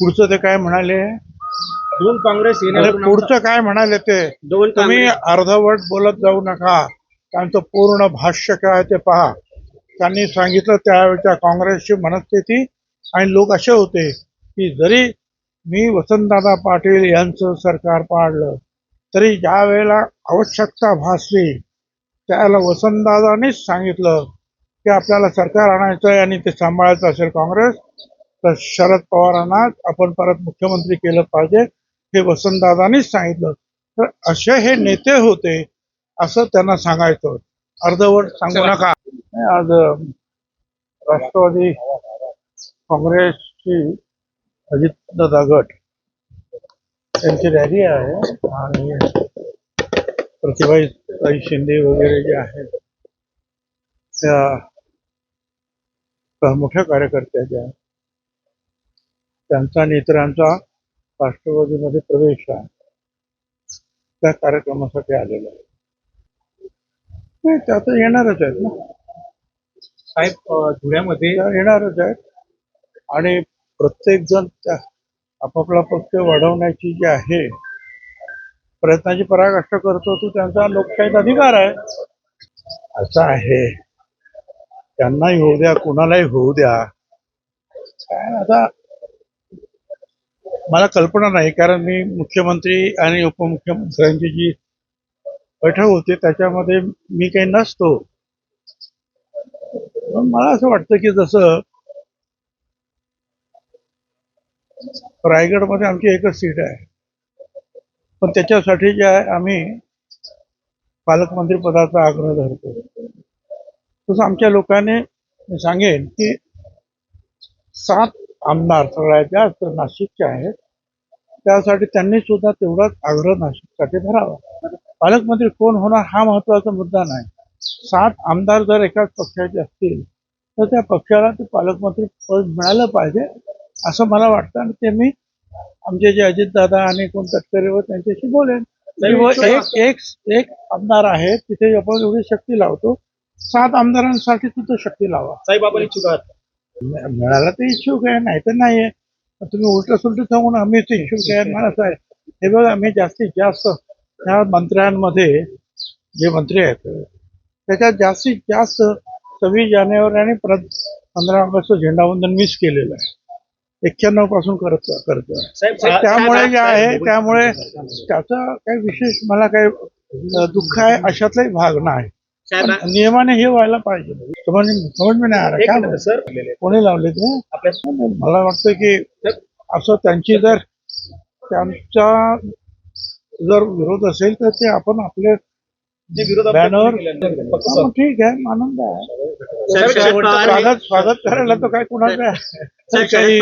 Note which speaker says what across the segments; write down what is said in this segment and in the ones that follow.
Speaker 1: पुढचं ते काय म्हणाले?
Speaker 2: दोन काँग्रेस
Speaker 1: अरे पुढचं काय म्हणाले ते?
Speaker 2: दोन
Speaker 1: तुम्ही अर्धवट बोलत जाऊ नका. त्यांचं पूर्ण भाष्य काय ते पहा. त्यांनी सांगितलं त्यावेळच्या काँग्रेसची मनस्थिती आणि लोक असे होते की जरी मी वसंतदादा पाटील यांचं सरकार पाडलं तरी ज्या वेळेला आवश्यकता भासली त्याला वसंतदादानीच सांगितलं की आपल्याला सरकार आणायचं आहे आणि ते सांभाळायचं असेल काँग्रेस तर शरद पवारांना आपण परत मुख्यमंत्री केलं पाहिजे हे वसंतदादानीच सांगितलं. तर असे हे नेते होते असं त्यांना सांगायचं. अर्धवट सांगू नका. आज राष्ट्रवादी काँग्रेसची अजितदादा गट त्यांची रॅली आहे आणि प्रतिभाताई शिंदे वगैरे जे आहेत त्या मोठ्या कार्यकर्त्या ज्या त्यांचा आणि इतरांचा राष्ट्रवादीमध्ये प्रवेश आहे. त्या कार्यक्रमासाठी आलेला आहे. नाही त्या तर येणारच आहेत ना.
Speaker 2: साहेब धुळ्यामध्ये
Speaker 1: त्या येणारच आहेत. आणि प्रत्येक जण त्या आपापला पक्ष वाढवण्याची जी आहे प्रयत्नाची पराकाष्ठा करतो तो त्यांचा लोकशाहीत अधिकार आहे. असं आहे. त्यांनाही होऊ द्या कुणालाही होऊ द्या. काय आता मला कल्पना नाही कारण मी मुख्यमंत्री आणि उपमुख्यमंत्र्यांची जी बैठक होती त्याच्यामध्ये मी काही नसतो. पण मला असं वाटतं की जसं रायगडमध्ये आमची एकच सीट आहे. पण त्याच्यासाठी जे आहे आम्ही पालकमंत्री पदाचा आग्रह धरतो तसं आमच्या लोकांनी सांगेन की सात आमदार सगळ्यात जास्त नाशिकचे आहेत त्यासाठी त्यांनी सुद्धा तेवढाच आग्रह नाशिकसाठी धरावा. पालकमंत्री कोण होणार हा महत्त्वाचा मुद्दा नाही. सात आमदार जर एकाच पक्षाचे असतील तर त्या पक्षाला ते पालकमंत्री पद मिळालं पाहिजे असं मला वाटतं. आणि ते मी आमचे जे अजितदादा आणि कोण तटकरे व त्यांच्याशी बोलेन. एक एक एक आमदार आहे तिथे आपण एवढी शक्ती लावतो. सात आमदारांसाठी तिथं शक्ती लावा.
Speaker 2: साहेब आपण इच्छुक आहात
Speaker 1: मिळाला तर इच्छुक आहे? नाही तर नाही आहे तुम्ही उलट सुलट सांगून आम्हीच इच्छुक आहे? मला असं आहे हे बघा मी जास्तीत जास्त ह्या मंत्र्यांमध्ये जे मंत्री आहेत त्याच्यात जास्तीत जास्त सव्वीस जानेवारी आणि परत पंधरा ऑगस्ट झेंडावंदन मीच केलेलं आहे. एक्क्याण्णवपासून करत करतो त्यामुळे जे आहे त्यामुळे त्याचा काही विशेष मला काही दुःख आहे अशातलाही भाग नाही. नियमाने हे व्हायला पाहिजे. समज मी नाही आला. काय
Speaker 2: सर
Speaker 1: कोणी लावले ते? मला वाटतं की असं त्यांची जर त्यांचा जर विरोध असेल तर ते आपण आपले बॅनर ठीक आहे आनंद आहे. स्वागत स्वागत करायला तो काय कुणाचं काही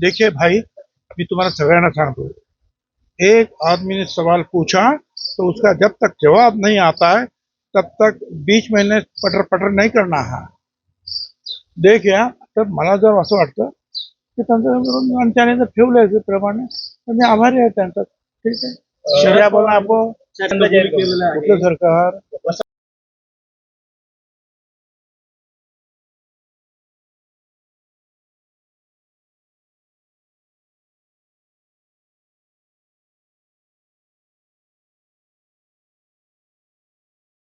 Speaker 1: देखिए भाई मैं तुम्हारा सगळ्यांना सांगतो. एक आदमी ने सवाल पूछा तो उसका जब तक जवाब नहीं आता है तब तक बीच महीने पटर पटर नहीं करना है। देख या तर मला जर असं वाटतं की त्यांचा आणि त्याने जर ठेवलं प्रमाणे तर मी आभारी आहे त्यांचा. ठीक आहे? आपण सरकार?